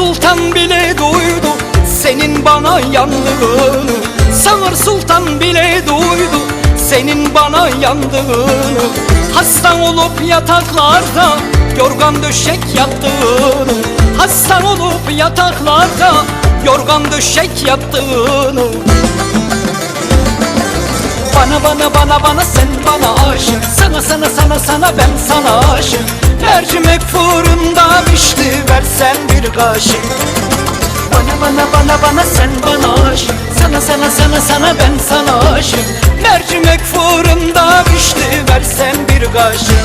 sultan bile duydu Senin bana yandığını. Samır sultan bile duydu Senin bana yandığını. Hasta olup yataklarda Yorgan döşek yattığını Hasta olup yataklarda Yorgan döşek yattığını Bana bana bana bana sen bana aşık. Sana sana sana ben sana aşık Mercimek fırında pişti versen bir kaşık. Bana bana bana bana sen bana aşık. Sana sana sana sana ben sana aşık Mercimek fırında pişti versen bir kaşık.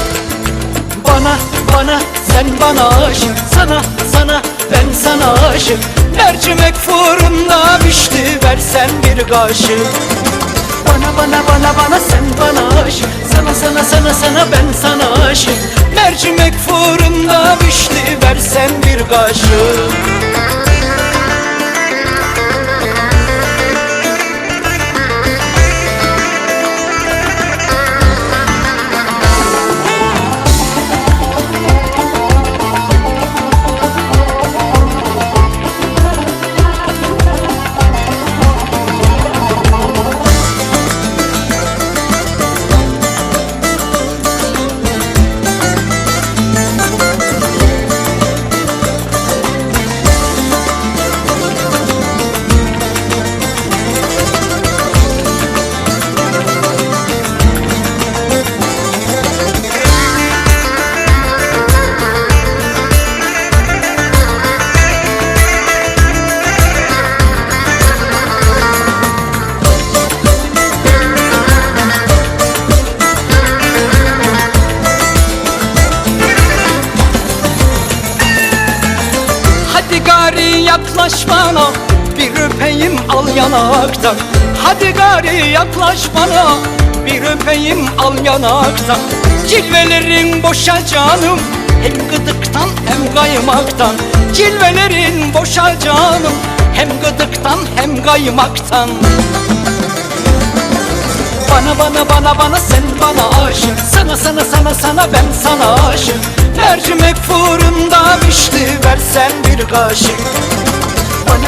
Bana bana sen bana aşık. Sana sana ben sana aşık Mercimek fırında pişti versen bir kaşık. Bana bana bana bana sen bana aşık. Sana sana sana ben sana yaklaş bana Bir öpeyim al yanaktan Hadi gari yaklaş bana Bir öpeyim al yanaktan Cilvelerin boşa canım Hem gıdıktan hem kaymaktan. Cilvelerin boşa canım Hem gıdıktan hem kaymaktan. Bana bana bana bana sen bana aşık. Sana sana sana sana ben sana aşık. Mercimek fırında pişti versen bir kaşık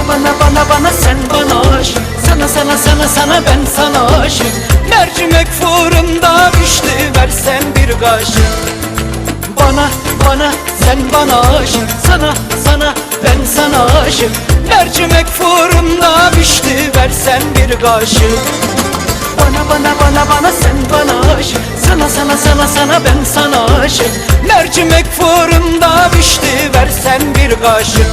bana bana bana sen bana aşık. Sana sana sana sana ben sana aşık. Mercimek fırında pişti versen bir kaşık. Bana bana sen bana aşık. Sana sana ben sana aşık. Mercimek fırında pişti versen bir kaşık. Bana bana bana bana sen bana aşık. Sana sana sana sana ben sana aşık. Mercimek fırında pişti versen bir kaşık